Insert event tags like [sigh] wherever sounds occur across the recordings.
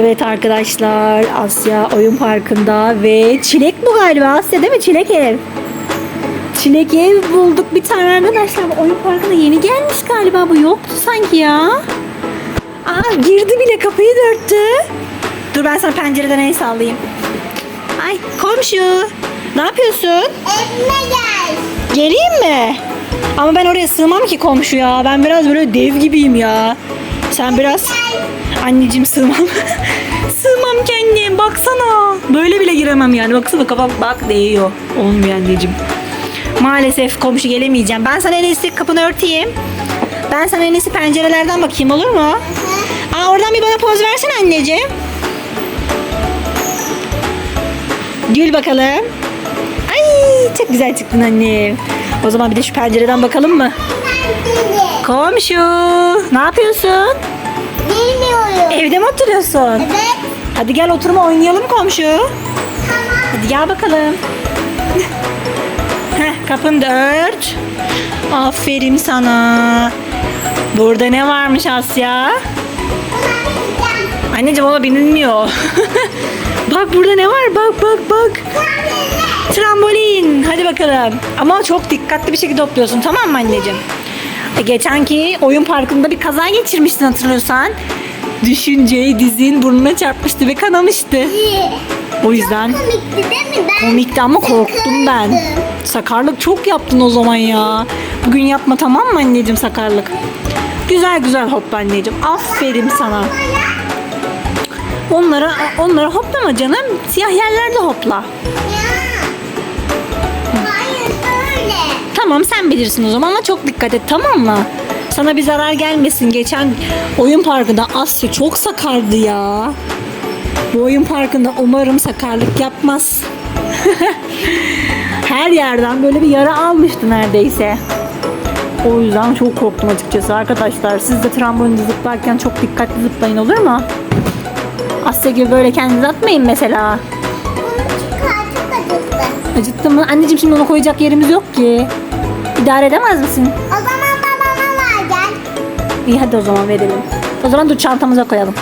Evet arkadaşlar Asya oyun parkında ve çilek bu galiba Asya değil mi? Çilek ev. Çilek ev bulduk bir tane arkadaşlar. Oyun parkına yeni gelmiş galiba bu yoktu sanki ya. Aa girdi bile kapıyı dörttü. Dur ben sana pencereden el sallayayım. Ay komşu. Ne yapıyorsun? Evime gel. Geleyim mi? Ama ben oraya sığmam ki komşu ya. Ben biraz böyle dev gibiyim ya. Sen biraz... Anneciğim sığmam. [laughs] sığmam kendim. Baksana. Böyle bile giremem yani. Baksana kafam bak değiyor. Olmuyor anneciğim. Maalesef komşu gelemeyeceğim. Ben sana en iyisi kapını örteyim. Ben sana en iyisi pencerelerden bakayım olur mu? Aa oradan bir bana poz versene anneciğim. Gül bakalım. Ay çok güzel çıktın annem. O zaman bir de şu pencereden bakalım mı? Komşu ne yapıyorsun? Bilmiyorum. Evde mi oturuyorsun? Evet. Hadi gel oturma oynayalım komşu. Tamam. Hadi gel bakalım. Heh, kapını da ört. Aferin sana. Burada ne varmış Asya? Anneciğim ona binilmiyor. [laughs] bak burada ne var? Bak bak bak. Trambolin. Hadi bakalım. Ama çok dikkatli bir şekilde topluyorsun tamam mı anneciğim? E, geçenki oyun parkında bir kaza geçirmiştin hatırlıyorsan. Düşünce dizin burnuna çarpmıştı ve kanamıştı. O yüzden Komikti değil mi? Ben komikti ama korktum ben. sıkıldım. Sakarlık çok yaptın o zaman ya. Bugün yapma tamam mı anneciğim sakarlık? Güzel güzel hopla anneciğim. Aferin sana. Onlara onlara hoplama canım. Siyah yerlerde hopla. Hayır öyle. Tamam sen bilirsin o zaman ama çok dikkat et tamam mı? Sana bir zarar gelmesin. Geçen oyun parkında Asya çok sakardı ya. Bu oyun parkında umarım sakarlık yapmaz. [laughs] Her yerden böyle bir yara almıştı neredeyse. O yüzden çok korktum açıkçası arkadaşlar. Siz de trambolinde zıplarken çok dikkatli zıplayın olur mu? Asya gibi böyle kendinizi atmayın mesela. Acıttı. Mı? Anneciğim şimdi onu koyacak yerimiz yok ki. İdare edemez misin? O zaman babama ver gel. İyi hadi o zaman verelim. O zaman dur çantamıza koyalım.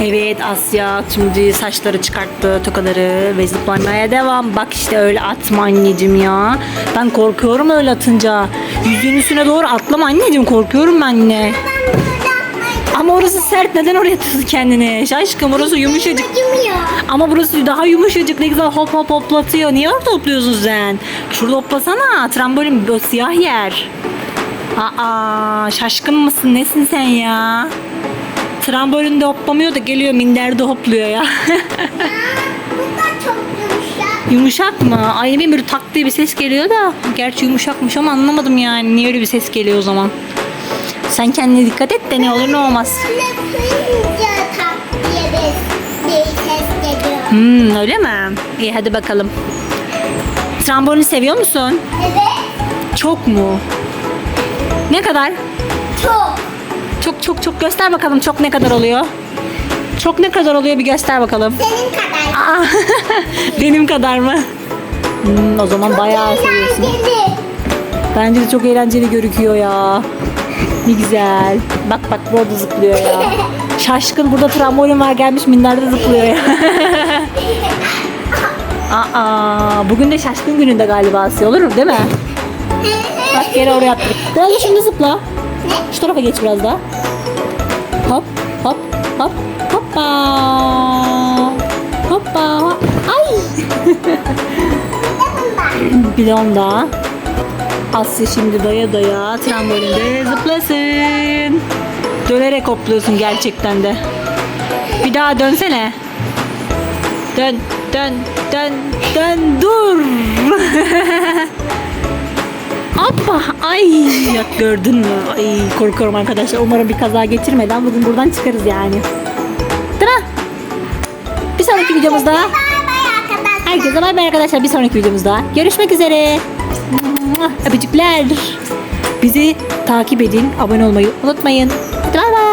Evet Asya şimdi saçları çıkarttı tokaları ve zıplamaya devam. Bak işte öyle atma anneciğim ya. Ben korkuyorum öyle atınca. Yüzüğün üstüne doğru atlama anneciğim korkuyorum ben yine. Ben Ama orası sert neden oraya atıyorsun kendini? Şaşkın orası yumuşacık. acımıyor. Ama burası daha yumuşacık ne güzel hop hop hoplatıyor. Niye orada hopluyorsun sen? Şurada hoplasana. Trambolin böyle siyah yer. Aa şaşkın mısın? Nesin sen ya? Trambolinde hoplamıyor da geliyor minderde hopluyor ya. Yumuşak. mı? Ay böyle tak diye bir ses geliyor da. Gerçi yumuşakmış ama anlamadım yani. Niye öyle bir ses geliyor o zaman? Sen kendine dikkat et de ne olur ne olmaz. Hmm, öyle mi? İyi hadi bakalım. Trambolini seviyor musun? Evet. Çok mu? Ne kadar? Çok. Çok çok çok göster bakalım çok ne kadar oluyor? Çok ne kadar oluyor bir göster bakalım. Senin kadar. Aa, [laughs] benim kadar mı? Hmm, o zaman bayağı seviyorsun. Bence de çok eğlenceli gözüküyor ya. Ne güzel. Bak bak burada zıplıyor ya. Şaşkın burada trambolin var gelmiş minderde zıplıyor ya. [laughs] Aa, bugün de şaşkın gününde galiba Asya olur değil mi? Bak geri oraya attık. Biraz da şimdi zıpla. Şu tarafa geç biraz daha. Hop hop hop hoppa. Hoppa. hop. Ay. [laughs] Bir de onda. Asya şimdi daya daya trambolinde zıplasın. Dönerek hopluyorsun gerçekten de. Bir daha dönsene. Dön, dön, dön, dön, dur. [laughs] Hoppa, ay ya gördün mü? Ay korkuyorum arkadaşlar. Umarım bir kaza geçirmeden bugün buradan çıkarız yani. Mi? Bir sonraki videomuzda herkese bay bay arkadaşlar. Bir sonraki videomuzda görüşmek üzere. Öpücükler. Bizi takip edin, abone olmayı unutmayın. Hadi bay bay.